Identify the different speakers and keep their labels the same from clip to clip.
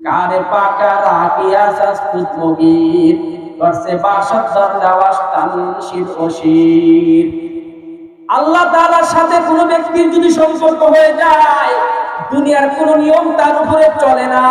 Speaker 1: কারে পাকা রাখিয়া শাস্তি কবির করছে বাসত দরগাওয়াস তানশির ওশির আল্লাহ তাআলার সাথে কোনো ব্যক্তির যদি সম্পর্ক হয়ে যায়, দুনিয়ার কোনো নিয়ম তার উপরে চলে না।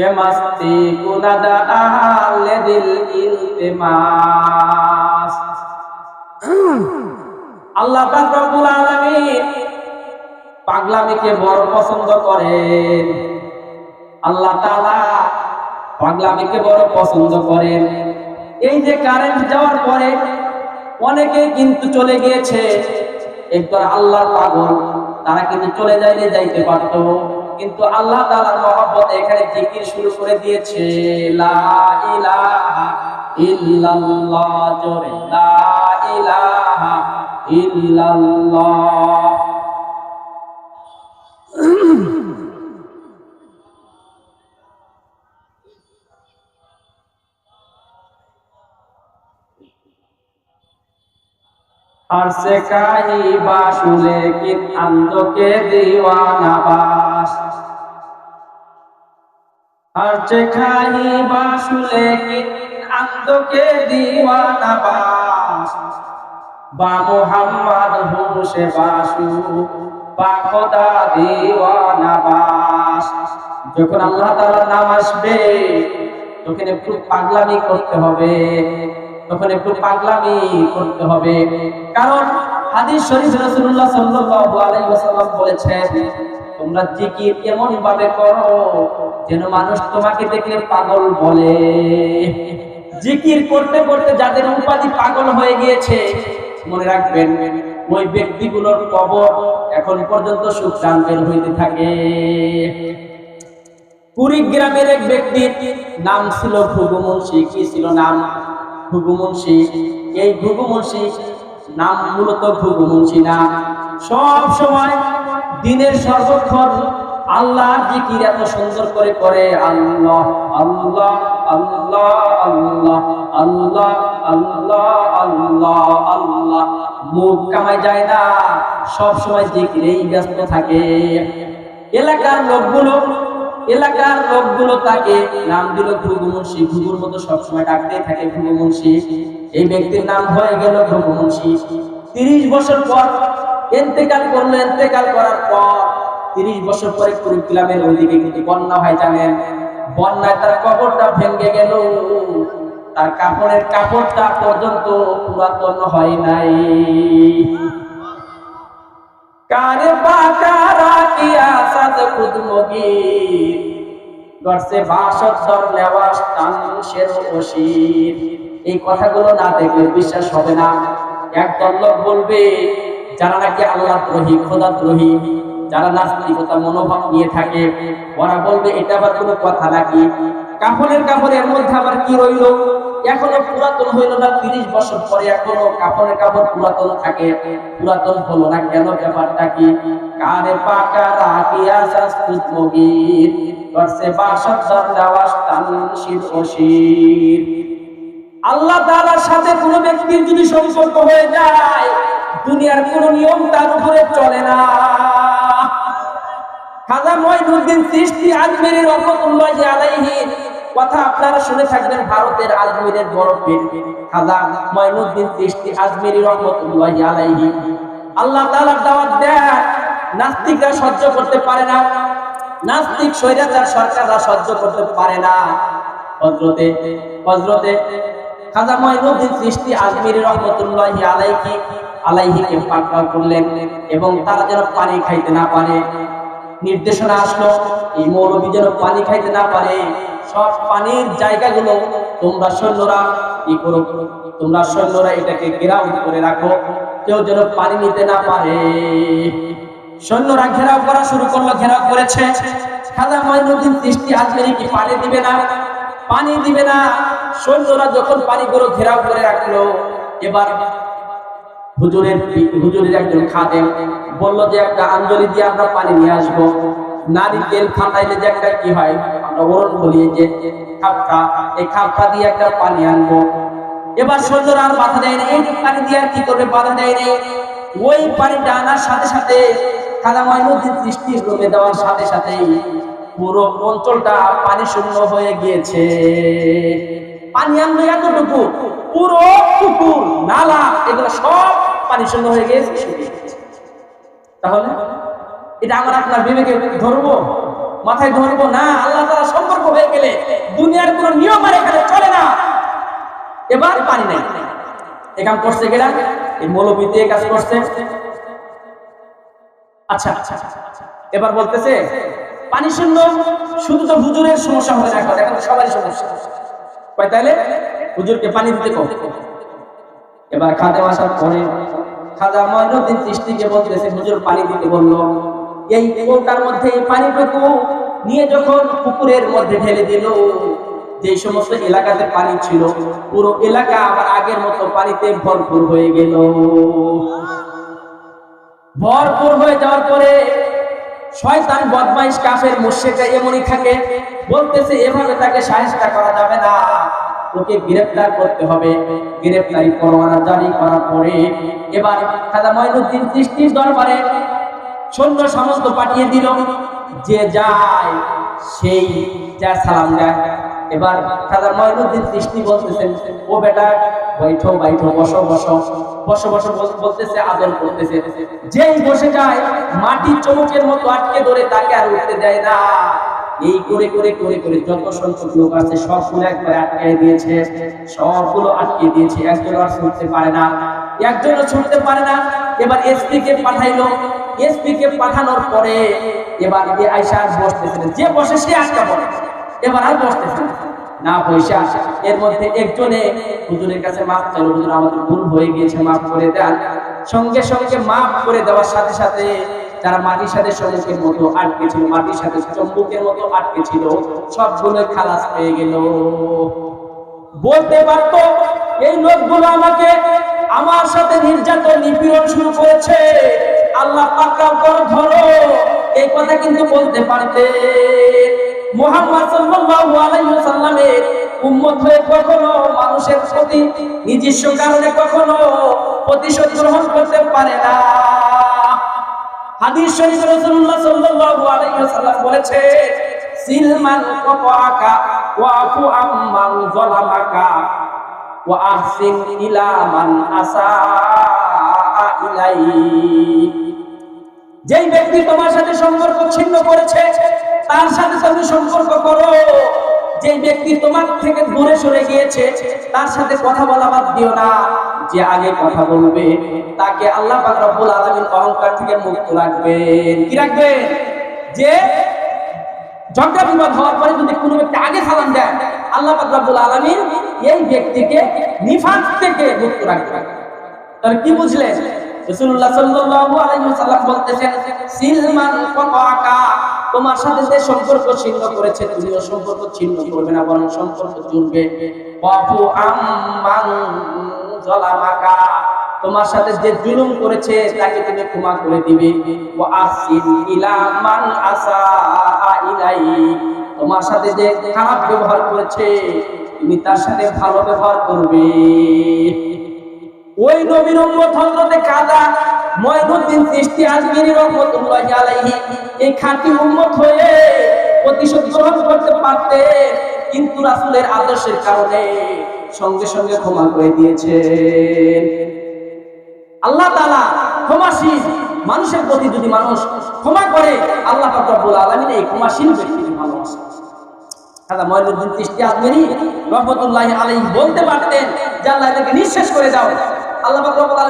Speaker 1: কে মস্তি কুনদ দিল আল্লাহ পাক রব্বুল আলামিন পাগলামিকে বড় পছন্দ করেন। আল্লাহ তাআলা পাগলামিকে বড় পছন্দ করেন। এই যে কারেন্ট যাওয়ার পরে অনেকে কিন্তু চলে গিয়েছে। একবার আল্লাহর পাগল, তারা কিন্তু চলে যাইলে যাইতে পারত। কিন্তু আল্লাহ তাআলার মহব্বত এখানে জিকির শুরু করে দিয়েছে, লা ইলাহা ইল্লাল্লাহ জোরে, লা ইলাহা ইল্লাল্লাহ আর সে কাহি বাসুলে কি আন্দোকে দিওয়ানা বাস আর খাহি বাসুলে আন্দোকে দিওয়ানা বাস। বা মোহাম্মদ হুসে বাসু, বা খোদা দিওয়ানা বাস। যখন আল্লাহ তাআলার নাম আসবে তখন একটু পাগলামি করতে হবে, তখন একটু পাগলামি করতে হবে। কারণ হাদিস শরীফ রাসূলুল্লাহ সাল্লাল্লাহু আলাইহি ওয়াসাল্লাম বলেছেন, তোমরা জিকির এমন ভাবে করো? যেন মানুষ তোমাকে দেখলে পাগল বলে। জিকির করতে করতে যাদের উপাধি পাগল হয়ে গিয়েছে, মনে রাখবেন, ওই ব্যক্তিগুলোর কবর এখন পর্যন্ত সুখান বের হইতে থাকে। কুড়িগ্রামের এক ব্যক্তির নাম ছিল ভুগু মুন্সি কি ছিল নাম? ভুগু মুন্সি এই ভুগু মুন্সি নাম মূলত ভুগু মুন্সি না। সব সময় দিনের সর্বক্ষণ আল্লাহ জিকির এত সুন্দর করে করে, আল্লাহ আল্লাহ আল্লাহ আল্লাহ আল্লাহ আল্লাহ আল্লাহ আল্লাহ। মুখ কামাই যায় না, সব সময় জিকিরেই ব্যস্ত থাকে। এলাকার লোকগুলো এলাকার লোকগুলো তাকে নাম দিল ভৃগু মুন্সি ভৃগুর মতো সবসময় ডাকতে থাকে ভৃগু এই ব্যক্তির নাম হয়ে গেল ভৃগু মুন্সি তিরিশ বছর পর এন্তেকাল করল এন্তেকাল করার পর তিরিশ বছর পরে কুড়িগ্রামের ওইদিকে কিন্তু বন্যা হয় জানেন, বন্যায় তার কবরটা ভেঙে গেল। তার কাপড়ের কাপড়টা পর্যন্ত পুরাতন হয় নাই। কারে বাকারা কিয়া সাদ খুদ মগির গরসে বাসত দর নেওয়াস তানশের ওশির এই কথাগুলো না দেখলে বিশ্বাস হবে না। একদল লোক বলবে, যারা নাকি আল্লাহ দ্রোহী, খোদা দ্রোহী যারা নাস্তিকতা, মনোভাব নিয়ে থাকে, ওরা বলবে, এটা আবার কোনো কথা নাকি? কাপড়ের কাপড়ের মধ্যে আবার কি রইল? এখনও পুরাতন হইল না, তিরিশ বছর পরে এখনও কাপড়ের কাপড় পুরাতন থাকে। পুরাতন হলো না কেন ব্যাপারটা কি? কারে পাকা রাখিয়া সাস্তুত মগির করছে বাসত দরগাওয়াস তানশির ওশির আল্লাহ তাআলার সাথে কোনো ব্যক্তির যদি সম্পর্ক হয়ে যায়, দুনিয়ার কোনো নিয়ম তার উপরে চলে না। খাজা মঈনুদ্দিন সৃষ্টি আজমেরের রহমতুল্লাহি আলাইহি, কথা আপনারা শুনে থাকবেন ভারতের আজমিরের বড় পীর। খাজা মঈনুদ্দিন সৃষ্টি আজমেরি রহমতুল্লাহি আলাইহি। আল্লাহ তাআলার দাওয়াত দেয়, নাস্তিকরা সহ্য করতে পারে না, নাস্তিক স্বৈরাচার সরকাররা সহ্য করতে পারে না। হযরতে হযরতে খাজা মঈনুদ্দিন সৃষ্টি আজমিরি রহমতুল্লাহি আলাইহি, আলাইহিকে পাকড়াও করলেন এবং তারা যেন পানি খাইতে না পারে। নির্দেশনা আসলো, এই মৌলবী যেন পানি খাইতে না পারে। সব পানির জায়গাগুলো তোমরা সৈন্যরা কি করো? তোমরা সৈন্যরা এটাকে ঘেরাও করে রাখো, কেউ যেন পানি নিতে না পারে। সৈন্যরা ঘেরাও করা শুরু করল, ঘেরাও করেছে। খাজা মঈনুদ্দিন সৃষ্টি আজমেরি কি পানি দিবে না? পানি দিবে না। সৈন্যরা যখন পানিগুলো ঘেরাও করে রাখল, এবার হুজুরের হুজুরের একজন খাদেম বলল যে, একটা আঞ্জলি দিয়ে আমরা পানি নিয়ে আসব। নারিকেল ফাটাইলে যে একটা কি হয়? আমরা ওরণ বলি যে খাপটা। এই খাপটা দিয়ে একটা পানি আনব। এবার সূর্যর আর বাধা দেয় না। এই পানি দিয়ে আর কি করবে? বাধা দেয় নেই ওই পানিটা আনার সাথে সাথে খালামাই নদীর দৃষ্টি রুমে দেওয়ার সাথে সাথেই পুরো অঞ্চলটা পানি শূন্য হয়ে গিয়েছে। পানি আনলো এতটুকু। পুরো পুকুর, নালা, এগুলো সব পানি শূন্য হয়ে গিয়েছে। তাহলে এটা আমার আপনার বিবেকে ধরবো, মাথায় ধরবো না, আল্লাহ তারা সম্পর্ক হয়ে গেলে দুনিয়ার কোন নিয়ম আর এখানে চলে না। এবার পানি নেই। এখান করছে গেলা এই মৌলবীতে কাজ করছে। আচ্ছা এবার বলতেছে পানি শূন্য শুধু তো হুজুরের সমস্যা হবে না এখন সবারই সমস্যা। তাহলে হুজুরকে পানি দিতে কম এবার খাদে আসার পরে খাজা ময়নুদ্দিন সৃষ্টিকে বলতেছে, হুজুর পানি দিতে বলল। এই কৌটার মধ্যে এই পানিটুকু নিয়ে যখন পুকুরের মধ্যে ঢেলে দিল যে সমস্ত এলাকাতে পানি ছিল, পুরো এলাকা আবার আগের মতো পানিতে ভরপুর হয়ে গেল। ভরপুর হয়ে যাওয়ার পরে শয়তান বদমাইশ কাফের মুর্শিদা এমনই থাকে, বলতেছে, এভাবে তাকে সাহেস্তা করা যাবে না। ওকে গ্রেফতার করতে হবে। গ্রেফতারি পরোয়ানা জারি করার পরে এবার খাজা মঈনুদ্দিন সৃষ্টির দরবারে সৈন্য সমস্ত পাঠিয়ে দিল। যে যায়, সেই যা সালাম দেয়। এবার খাজা মঈনুদ্দিন সৃষ্টি বলতেছেন ও বেটা, বৈঠো বৈঠো, বসো বসো। বসো বসো বল- বলতেছে, আদর করতেছে। যেই বসে যায় মাটির চমকের মতো আটকে ধরে তাকে আর উঠতে দেয় না। এই করে করে করে করে যত সংখ্যক লোক আছে, সবগুলো একবার আটকে দিয়েছে, সবগুলো আটকে দিয়েছে। একজন আর ছুটতে পারে না, একজনও ছুটতে পারে না। এবার এসপি কে পাঠাইলো। এসপি কে পাঠানোর পরে এবার যে আয়সা আর বসতেছিলেন যে বসে সে আটকা পড়ে। এবার আর বসতেছে না। পয়সা। এর মধ্যে একজনে, হুজুরের কাছে মাপ চাইলো, হুজুর, আমাদের ভুল হয়ে গিয়েছে, মাফ করে দেন। সঙ্গে সঙ্গে মাফ করে দেওয়ার সাথে সাথে যারা মাটির সাথে চমুকের মতো আটকে ছিল মাটির সাথে চম্বুকের মতো আটকে ছিল সবগুলো খালাস পেয়ে গেল। বলতে পারতো, এই লোকগুলো আমাকে আমার সাথে নির্যাতন, নিপীড়ন শুরু করেছে। আল্লাহ পাকড়াও করো ধরো। এই কথা কিন্তু বলতে পারতে। মোহাম্মদ সাল্লাল্লাহু আলাইহি ওয়াসাল্লামের উম্মত হয়ে কখনো মানুষের প্রতি নিজস্ব কারণে কখনো প্রতিশোধ গ্রহণ করতে পারে না। হাদিস শরীফে রাসূলুল্লাহ সাল্লাল্লাহু আলাইহি ওয়াসাল্লাম বলেছে, সিলমান আম্মান যালামাকা ওয়া আহসিন ইলা মান যেই ব্যক্তি তোমার সাথে সম্পর্ক ছিন্ন করেছে, তার সাথে তুমি সম্পর্ক করো। যেই ব্যক্তি তোমার থেকে দূরে সরে গিয়েছে, তার সাথে কথা বলা বাদ দিও না। যে আগে কথা বলবে, তাকে আল্লাহ পাক রব্বুল আলামিন অহংকার থেকে মুক্ত রাখবেন। কি রাখবেন? যে ঝগড়া বিবাদ হওয়ার পরে যদি কোনো ব্যক্তি আগে সালাম দেয়, আল্লাহ পাক রব্বুল এই ব্যক্তিকে নিফাক থেকে মুক্ত রাখবেন। তাহলে কি বুঝলেন? রাসূলুল্লাহ তোমার সাথে সম্পর্ক ছিন্ন করেছে, তুমিও সম্পর্ক ছিন্ন করবে না, বরং সম্পর্ক জালামাকা, তোমার সাথে যে জুলুম করেছে, তাকে তুমি ক্ষমা করে দিবে। ওয়া আসিন ইলা মান আসা ইলাই, তোমার সাথে যে খারাপ ব্যবহার করেছে, তুমি তার সাথে ভালো ব্যবহার করবে। ওই নবীর উম্মত হযরতে কাদা মঈনুদ্দিন চিশতি আজমিরি রাহমাতুল্লাহি আলাইহি, এই খাঁটি উম্মত হয়ে প্রতিশোধ গ্রহণ করতে পারতেন। কিন্তু রাসূলের আদর্শের কারণে সঙ্গে সঙ্গে ক্ষমা করে দিয়েছেন। আল্লাহ তাআলা ক্ষমাশীল, মানুষের প্রতি যদি মানুষ ক্ষমা করে, আল্লাহ রব্বুল আলামিন এই ক্ষমাশীল ব্যক্তিকে যে আল্লাহ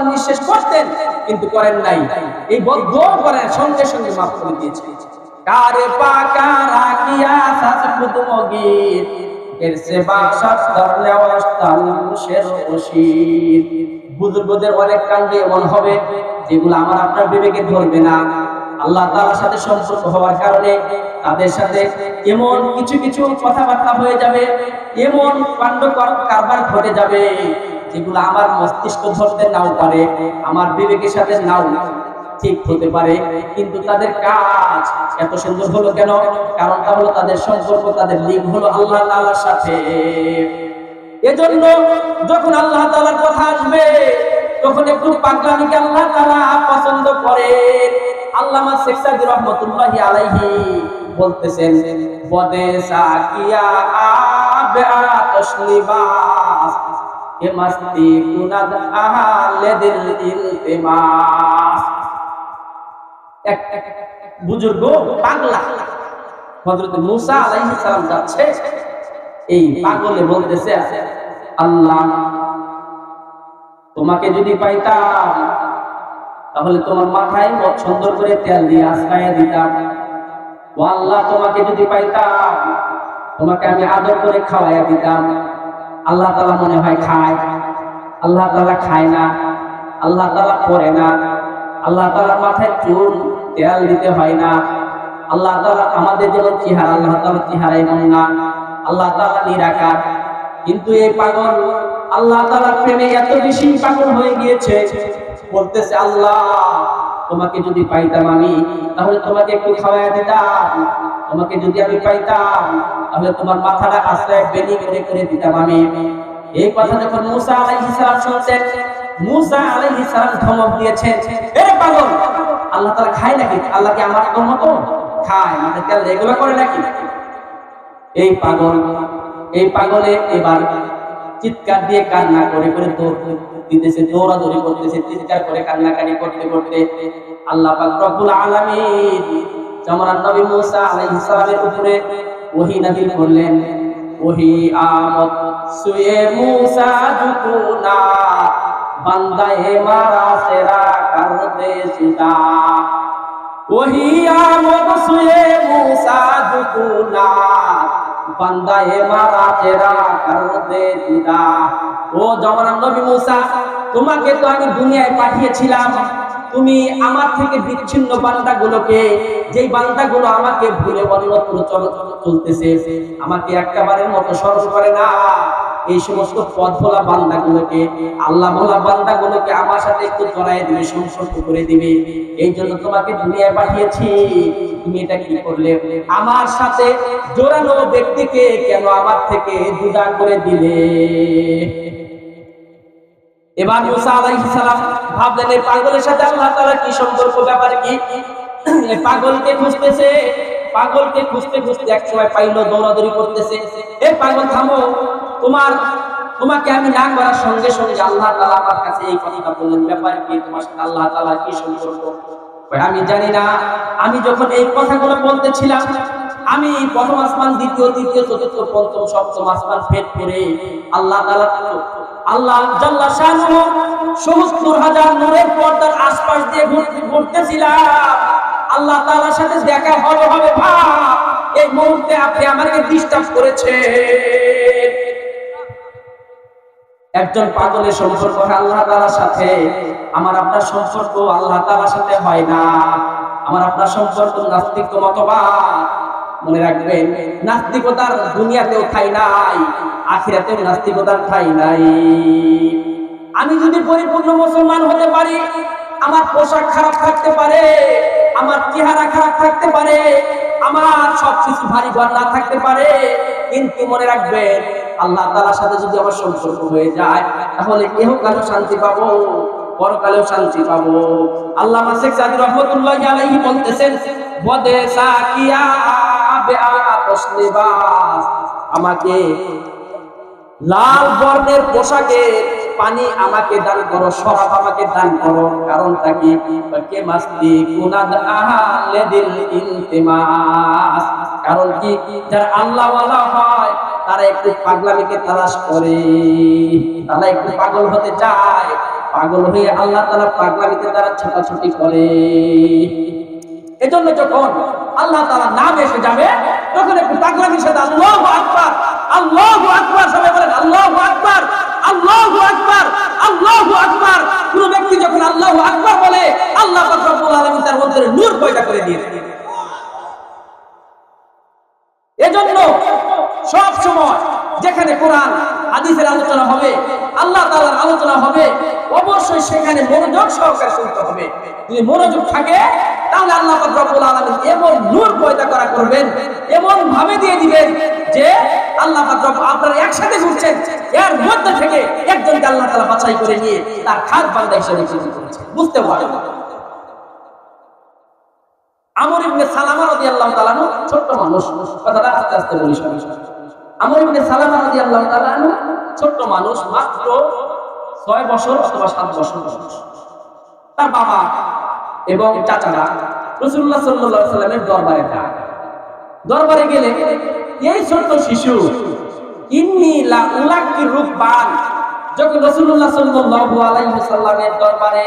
Speaker 1: নিঃশেষ করতেন, কিন্তু করেন নাই। এই বদ্ধ করেন সঙ্গে সঙ্গে মাফ করে দিয়েছে কারে পাকা রাখিয়া সাস কুতুমগীর এর সেবা শাস্ত্র নেওয়াস্তান শের বশীর বুজুর্গদের অনেক কাণ্ডে এমন হবে, যেগুলো আমার আপনার বিবেকে ধরবে না। আল্লাহ তাআলার সাথে সম্পর্ক হওয়ার কারণে তাদের সাথে এমন কিছু কিছু কথাবার্তা হয়ে যাবে, এমন কাণ্ড কর- কারবার ঘটে যাবে, যেগুলো আমার মস্তিষ্ক ধরতে নাও পারে, আমার বিবেকের সাথে নাও। ঠিক হতে পারে, কিন্তু তাদের কাজ এত সুন্দর হলো কেন? কারণটা হলো তাদের সম্পর্ক, তাদের লিঙ্ক হলো আল্লাহ তালার সাথে। এজন্য যখন আল্লাহ তাআলার কথা আসবে, তখন একটু পাগলামিকে আল্লাহ তাআলা পছন্দ করে। আল্লামা বুজুর্গ পাগলা। হযরত মূসা আলাইহিস সালাম যাচ্ছে। এই পাগলে বলতেছে, আল্লাহ, তোমাকে যদি পাইতাম, তাহলে তোমার মাথায় সুন্দর করে তেল দিয়ে আশ্রয় দিতাম। ও আল্লাহ, তোমাকে যদি পাইতাম, তোমাকে আমি আদর করে খাওয়াইয়া দিতাম। আল্লাহ তালা মনে হয় খায়। আল্লাহ তালা খায় না। আল্লাহ তালা পরে না। আল্লাহ তালার মাথায় চুল তেল দিতে হয় না। আল্লাহ তালা আমাদের যেমন চেহারা, আল্লাহ তালা চেহারা এমন না। আল্লাহ তালা নিরাকার। কিন্তু এই পাগল, আল্লাহ তালার প্রেমে এত বেশি পাগল হয়ে গিয়েছে। বলতেছে, আল্লাহ, তোমাকে যদি পাইতাম আমি, তাহলে তোমাকে একটু খাওয়াই দিতাম। তোমাকে যদি আমি পাইতাম, তাহলে তোমার মাথাটা আশ্রয় বেনি করে করে দিতাম আমি। এই কথা যখন মুসা আলাইহিস সালাম শুনছেন, মুসা আলাইহিস সালাম ধমক দিয়েছেন এ পাগল আল্লাহ তাআলা খায় নাকি? আল্লাহ কি আমার তোর মতো খায়। মানে তেল এগুলো করে নাকি? এই পাগল, এই পাগলে এবার চিৎকার দিয়ে কান্না করে করে দৌড় দিতেছে, দৌড়াদৌড়ি করতেছে, চিৎকার করে কান্নাকানি করতে করতে আল্লাহ পাক রব্বুল আলামিন জামরান নবী মুসা আলাইহিস সালামের উপরে ওহী নাযিল করলেন। ওহী আমত সুয়ে মুসা মারা সেরা কর দে সুদা ওহি আমদ সুয়ে মুসা জুকুনা বান্দায়ে মারা তেরা করতে দিদা ও জমানার নবী মুসা, তোমাকে তো আমি দুনিয়ায় পাঠিয়েছিলাম। তুমি আমার থেকে বিচ্ছিন্ন বান্দাগুলোকে, যেই বান্দাগুলো আমাকে ভুলে অন্যত্র চল- চলতেছে, আমাকে একটাবারের মতো স্মরণ করে না। এই সমস্ত পথ ভোলা বান্দাগুলোকে আল্লাহ ভোলা বান্দাগুলোকে আমার সাথে একটু জড়াই দিবে, সম্পর্ক করে দিবে। এই জন্য তোমাকে দুনিয়ায় পাঠিয়েছি। তুমি এটা কি করলে? আমার সাথে জোড়ানো ব্যক্তিকে কেন আমার থেকে জুদা করে দিলে? এবার মুসা আলাইহিস সালাম ভাবলেন, এই পাগলের সাথে আল্লাহ তাআলার কি সম্পর্ক? ব্যাপার কি? এই পাগলকে খুঁজতেছে, পাগলকে খুঁজতে খুঁজতে এক সময় পাইলো, দৌড়াদৌড়ি করতেছে। এ পাগল, থামো। তোমার, তোমাকে আমি না করার সঙ্গে সঙ্গে আল্লাহ তাআলা আমার কাছে এই কথাটা বললেন, ব্যাপার কি, তোমার সাথে আল্লাহ তাআলার কি সম্পর্ক? আমি জানি না, আমি যখন এই কথাগুলো বলতেছিলাম, আমি প্রথম আসমান, দ্বিতীয়, তৃতীয়, চতুর্থ, পঞ্চম, সপ্তম আসমান ফেট করে আল্লাহ তাআলা আল্লাহ জাল্লা শাহু সহস্র হাজার নূরের পর্দার আশপাশ দিয়ে ঘুরতে- ঘুরতেছিলাম। আল্লাহ তাআলার সাথে দেখা হবে হবে, ভাব। এই মুহূর্তে আপনি আমাকে ডিস্টার্ব করেছে একজন পাগলের সম্পর্ক আল্লাহ তাআলার সাথে। আমার আপনার সম্পর্ক আল্লাহ তাআলার সাথে হয় না। আমার আপনার সম্পর্ক নাস্তিক মতবাদ। মনে রাখবেন, নাস্তিকতার দুনিয়াতেও ঠাই নাই, আখিরাতেও নাস্তিকতার ঠাই নাই। আমি যদি পরিপূর্ণ মুসলমান হতে পারি, আমার পোশাক খারাপ থাকতে পারে, আমার চেহারা খারাপ থাকতে পারে, আমার সবকিছু ভারী ঘর না থাকতে পারে, কিন্তু মনে রাখবেন আল্লাহ তাআলার সাথে যদি আমার সম্পর্ক হয়ে যায়, তাহলে ইহকালেও শান্তি পাবো? পরকালেও শান্তি পাবো। আল্লাহ রহমতুল্লাহ বলতেছেন আমাকে লাল বর্ণের পোশাকে পানি আমাকে দান করো শরাব আমাকে দান করো। কারণটা কি? কে মাসতি কুনাদ আহলে দিল ইলতিমাস। কারণ কি? যারা আল্লাহ হয় তারা একটু পাগলামিকে তালাশ করে। তারা একটু পাগল হতে চায়। পাগল হয়ে আল্লাহ তারা পাগলামিতে তারা ছোটাছুটি করে। এজন্য যখন আল্লাহ তাআলা নাম এসে যাবে, তখন একটু পাগলামির সাথে আল্লাহু আকবার, আল্লাহ আকবার, সবাই বলেন আল্লাহু আকবার আল্লাহু আকবার আল্লাহু আকবার। কোন ব্যক্তি যখন আল্লাহ আকবার বলে, আল্লাহ তার অন্তরে নূর পয়দা করে দিয়ে দেন এজন্য সব সময় যেখানে কোরআন, হাদিসের আলোচনা হবে, আল্লাহ তালার আলোচনা হবে, অবশ্যই সেখানে মনোযোগ সহকারে শুনতে হবে। যদি মনোযোগ থাকে, তাহলে আল্লাহ রব্বুল আলামিন এমন নূর পয়দা করা করবেন এমন ভাবে দিয়ে দিবেন যে আল্লাহ রব্বুল আপনারা একসাথে ঘুরছেন এর মধ্যে থেকে একজনকে আল্লাহ তাআলা বাছাই করে নিয়ে তার খাস বান্দা হিসেবে বুঝতে পারেন? আমর ইবনে সালামা রাদিয়াল্লাহু তাআলা ছোট্ট মানুষ, কথাটা আস্তে আস্তে বলি সবাই। আমর ইবনে সালামা রাদিয়াল্লাহু তাআলা ছোট্ট মানুষ, মাত্র 6 বছর অথবা 7 বছর তার বাবা এবং চাচারা রাসূলুল্লাহ সাল্লাল্লাহু সাল্লামের দরবারে যায়। দরবারে গেলে, এই ছোট্ট শিশু, ইন্নি লা উলাকি রূপবান যখন রাসূলুল্লাহ সাল্লাল্লাহু আলাইহি সাল্লামের দরবারে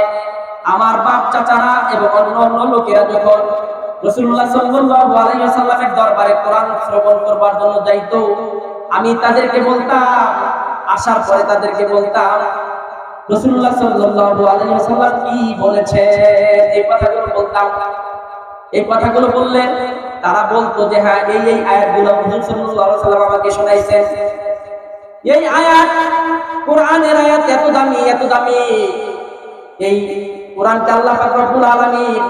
Speaker 1: আমার বাপ, চাচারা এবং অন্য অন্য লোকেরা যখন রাসূলুল্লাহ সাল্লাল্লাহু আলাইহি সাল্লামের দরবারে কোরআন শ্রবণ করবার জন্য যাইতো আমি তাদেরকে বলতাম, আসার পরে তাদেরকে বলতাম রাসূলুল্লাহ সাল্লাল্লাহু আলাইহি সাল্লাম কি বলেছে এই কথাগুলো বলতাম। এই কথাগুলো বললেন তারা বলতো যে হ্যাঁ এই এই আয়াতগুলো হুজুর আমাকে শোনাইছেন। এই আয়াত কোরআনের আয়াত এত দামি এত দামি। এই কোরআনটা আল্লাহ আলামিন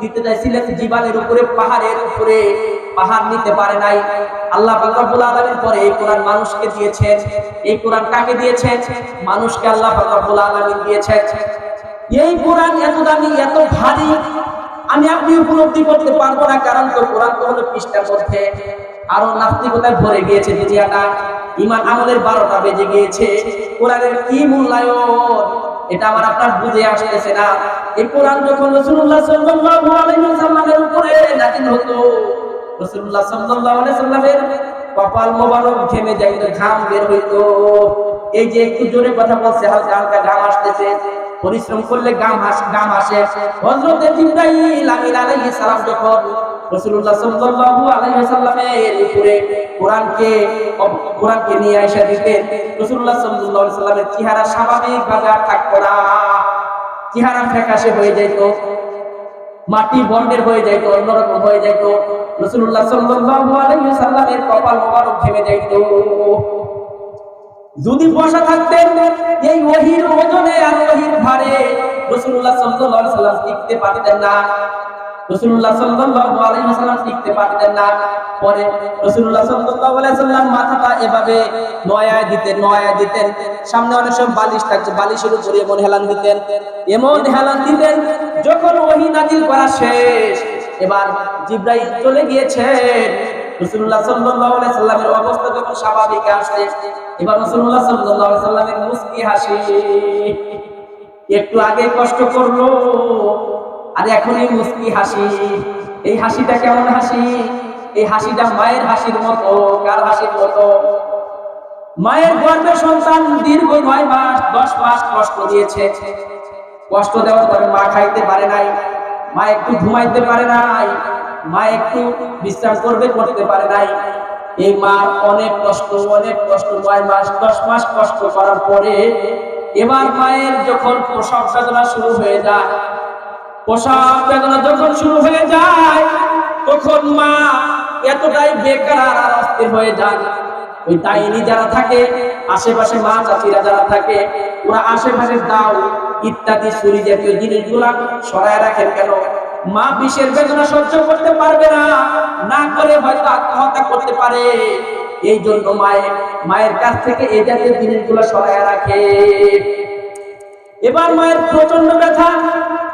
Speaker 1: দিতে চাইছিলেন জীবনের উপরে, পাহাড়ের উপরে, পাহাড় নিতে পারে নাই। আল্লাহ পরে এই কোরআন মানুষকে দিয়েছেন। এই কোরআন কাকে দিয়েছেন? মানুষকে আল্লাহ রব্বুল আলামিন দিয়েছেন। এই কোরআন এত দামি, এত ভারী, আমি আপনি উপলব্ধি করতে পারব না, কারণ তো কোরআন তো হলো পৃষ্ঠার মধ্যে। আরও নাস্তিকতায় ভরে গিয়েছে দুনিয়াটা। ইমান আমলের বারোটা বেজে গিয়েছে। কোরআনের কি মূল্যায়ন? এটা আমার আপনার বুঝে আসতেছে না। এই কোরআন যখন রাসূলুল্লাহ সাল্লাল্লাহু আলাইহি ওয়াসাল্লামের উপরে নাযিল হতো, রাসূলুল্লাহ সাল্লাল্লাহু আলাইহি ওয়াসাল্লামের কপাল মোবারক ঘেমে যাইতো, ঘাম বের হইতো। এই যে একটু জোরে কথা বলছে, হালকা হালকা ঘাম আসতেছে। পরিশ্রম করলে গাম হাস গাম আসে। হযরত জিবরাইল আমিন আলাইহিস সালাম যখন রাসূলুল্লাহ সাল্লাল্লাহু আলাইহি ওয়াসাল্লামের উপরে কোরআনকে কোরআনকে নিয়ে আয়েশা রাসূলুল্লাহ সাল্লাল্লাহু আলাইহি ওয়াসাল্লামের চেহারা স্বাভাবিকভাবে চেহারা ফ্যাকাশে হয়ে যেত মাটি বন্ডের হয়ে যাইত, অন্যরকম হয়ে যাইত। রাসূলুল্লাহ সাল্লাল্লাহু আলাইহি ওয়াসাল্লামের কপাল মোবারক ঘেমে যাইত। যদি বসা থাকতেন, এই ওহির ওজনে আর ওহির ভারে, রাসূলুল্লাহ সাল্লাল্লাহু আলাইহি সাল্লাম টিকতে পারতেন না। যখন নাজিল করা শেষ, এবার জিব্রাইল চলে গিয়েছেন রাসূলুল্লাহ সাল্লামের অবস্থা যখন স্বাভাবিক আসে, এবার রাসূলুল্লাহ সাল্লামের মুস্কি হাসি। একটু আগে কষ্ট করল আর এখনই মুস্কি হাসি। এই হাসিটা কেমন হাসি? এই হাসিটা মায়ের হাসির মতো, কার হাসির মতো? মায়ের গর্ভে সন্তান দীর্ঘ নয় মাস, দশ মাস কষ্ট দিয়েছে। কষ্ট দেওয়ার পরে মা খাইতে পারে নাই, মা একটু ঘুমাইতে পারে নাই, মা একটু বিশ্রাম করবে, করতে পারে নাই। এই মা অনেক কষ্ট অনেক কষ্ট, নয় মাস, দশ মাস কষ্ট করার পরে এবার মায়ের যখন প্রসব বেদনা শুরু হয়ে যায় প্রসব বেদনা যখন শুরু হয়ে যায়, তখন মা এতটাই বেকার আর অস্থির হয়ে যায়। ওই দাইনি যারা থাকে, আশেপাশে মা চাচিরা যারা থাকে, ওরা আশেপাশে দাও, ইত্যাদি সুরি জাতীয় জিনিসগুলা সরায় রাখেন কেন? মা বিষের বেদনা সহ্য করতে পারবে না। না করে হয়তো আত্মহত্যা করতে পারে। এই জন্য মায়ের মায়ের কাছ থেকে এই জাতীয় জিনিসগুলো সরায় রাখে। এবার মায়ের প্রচণ্ড ব্যথা।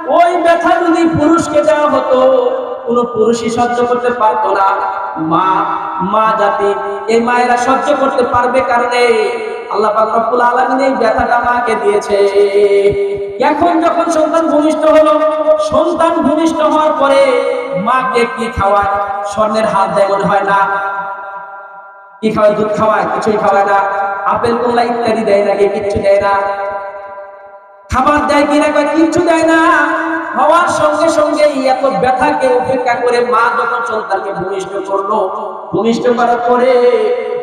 Speaker 1: ওই ব্যথা যদি পুরুষকে দেওয়া হতো, কোন পুরুষই সহ্য করতে পারতো না। মা মা জাতি, এই মায়েরা সহ্য করতে পারবে কারণে আল্লাহ রব্বুল আলামিন এই ব্যথাটা মাকে দিয়েছে। এখন যখন সন্তান ভূমিষ্ঠ হলো, সন্তান ভূমিষ্ঠ হওয়ার পরে মাকে কি খাওয়ায়? স্বর্ণের হাত দেয় মনে হয় না। কি খাওয়ায়? দুধ খাওয়ায়? কিছুই খাওয়ায় না। আপেল, কমলা ইত্যাদি দেয় নাকি কিচ্ছু দেয় না। খাবার দেয় কিনা কয়, কিচ্ছু দেয় না। হওয়ার সঙ্গে সঙ্গে এত ব্যথাকে উপেক্ষা করে মা যখন সন্তানকে ভূমিষ্ঠ করল, ভূমিষ্ঠ করার পরে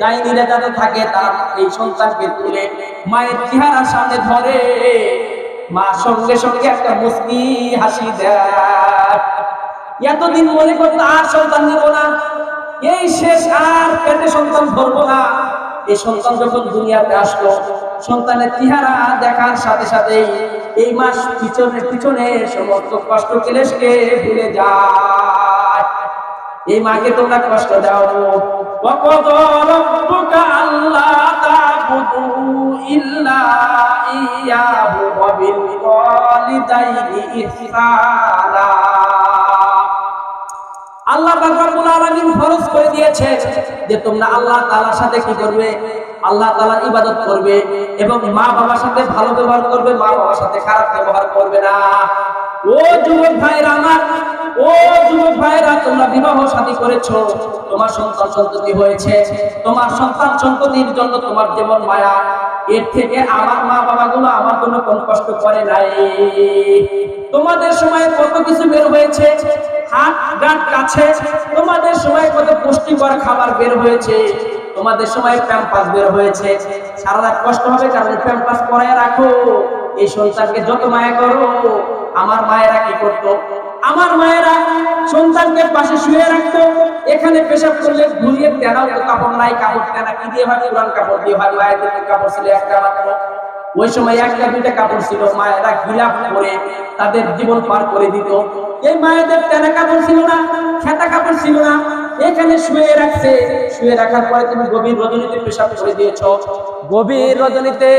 Speaker 1: ডাইনিরা যারা থাকে, তারা এই সন্তানকে তুলে মায়ের চেহারার সামনে ধরে। মা সঙ্গে সঙ্গে একটা মুস্কি হাসি দেয়। এতদিন মনে করতো, আর সন্তান নিব না। এই শেষ আর পেটে সন্তান ধরবো না। এই সন্তান যখন দুনিয়াতে আসলো, সন্তানের চেহারা দেখার সাথে সাথে এই মাস পিছনে পিছনে সমস্ত কষ্ট কেলেশকে ভুলে যায়। এই মাকে তোমরা কষ্ট দাও। ইল্লা ইয়াহু ওয়া বিল ওয়ালিদাইহি ইহসানা। আল্লাহ পাক রব্বুল আলামিন ফরজ করে দিয়েছে যে তোমরা আল্লাহ তাআলার সাথে কি করবে? আল্লাহ তাআলার ইবাদত করবে এবং মা বাবার সাথে ভালো ব্যবহার করবে, মা বাবার সাথে খারাপ ব্যবহার করবে না। ও যুবক ভাইরা আমার, ও যুবক ভাইরা, তোমরা বিবাহ শাদী করেছ, তোমার সন্তান সন্ততি হয়েছে। তোমার সন্তান সন্ততির জন্য তোমার যেমন মায়া, এর থেকে আমার মা বাবা গুলো আমার জন্য কোন কষ্ট করে নাই। তোমাদের সময় কত কিছু গাঁট কাছে তোমাদের সময় কত পুষ্টিকর খাবার বের হয়েছে? তোমাদের সময় প্যাম্পাস বের হয়েছে। সারা রাত কষ্ট হবে, কারণ প্যাম্পাস পরায় রাখো। এই সন্তানকে যত মায়া করো, আমার মায়েরা কি করতো? আমার মায়েরা সন্তানকে পাশে শুয়ে রাখতো। এখানে পেশাব করলে ঘুরিয়ে তেনাও কাপড় নাই, কাপড় তেনা কি দিয়ে পুরান কাপড় দিয়ে হয় মায়েদের কাপড় ছিল একটা মাত্র। ওই সময় একটা দুইটা কাপড় ছিল, মায়েরা গিলাপ করে তাদের জীবন পার করে দিত। এই মায়েদের তেনা কাপড় ছিল না, খেতা কাপড় ছিল না। এখানে শুয়ে রাখছে। শুয়ে রাখার পরে তুমি গভীর রজনীতে পেশাব করে দিয়েছ। গভীর রজনীতে